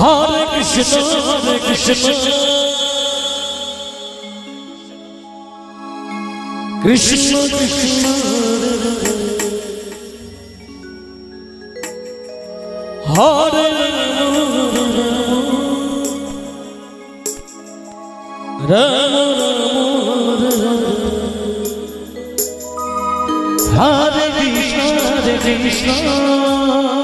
হরে কৃষ্ণ হরে কৃষ্ণ কৃষ্ণ কৃষ্ণ হরে রাম হরে কৃষ্ণ হরে কৃষ্ণ কৃষ্ণ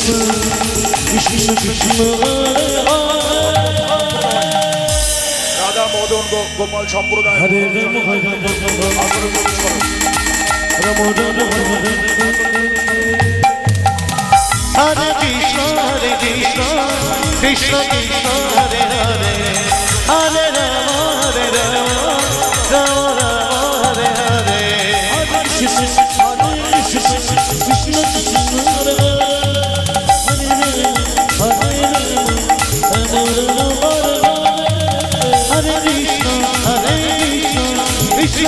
কৃষ্ণ কৃষ্ণ রাধা মদন গোপাল সম্প্রদায়। হরে কৃষ্ণ হরে কৃষ্ণ। কৃষ্ণ কৃষ্ণ হরে হরে। হরে রাম হরে রাম।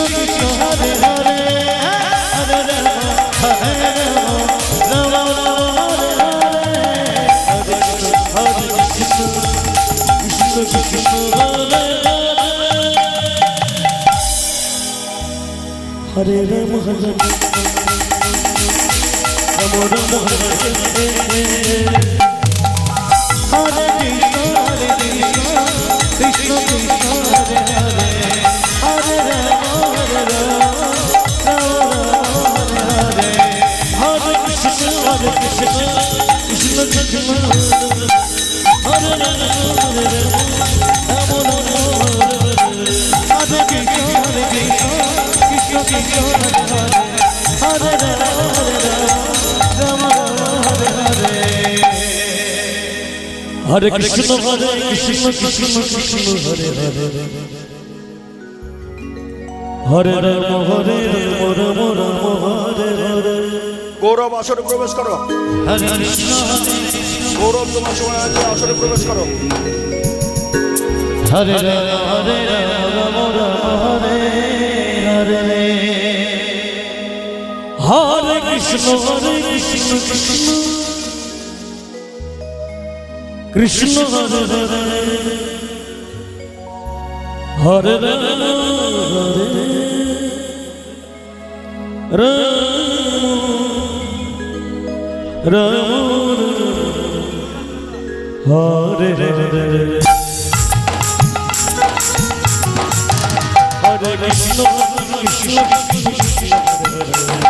কৃষ্ণ কৃষ্ণ হরে হরে হরে রাম হরে রাম রাম রাম হরে কৃষ্ণ হরে কৃষ্ণ কৃষ্ণ কৃষ্ণ হরে হরে হরে রাম হরে রাম রাম রাম হরে হরে গৌরব আসরে প্রবেশ করো হরে কৃষ্ণ গৌরব তোমার সময় আসরে প্রবেশ করো হরে রাম হরে রাম হরে কৃষ্ণ হরে কৃষ্ণ কৃষ্ণ কৃষ্ণ হরে হরে হরে রাম হরে রাম রাম হরে হরে হরে কৃষ্ণ কৃষ্ণ কৃষ্ণ হরে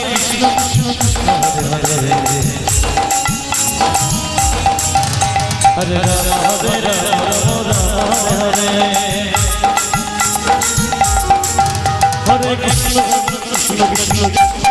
Hare Rama, Rama Rama, Hare Hare. Hare Krishna, Hare Krishna, Krishna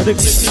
Hare Krishna,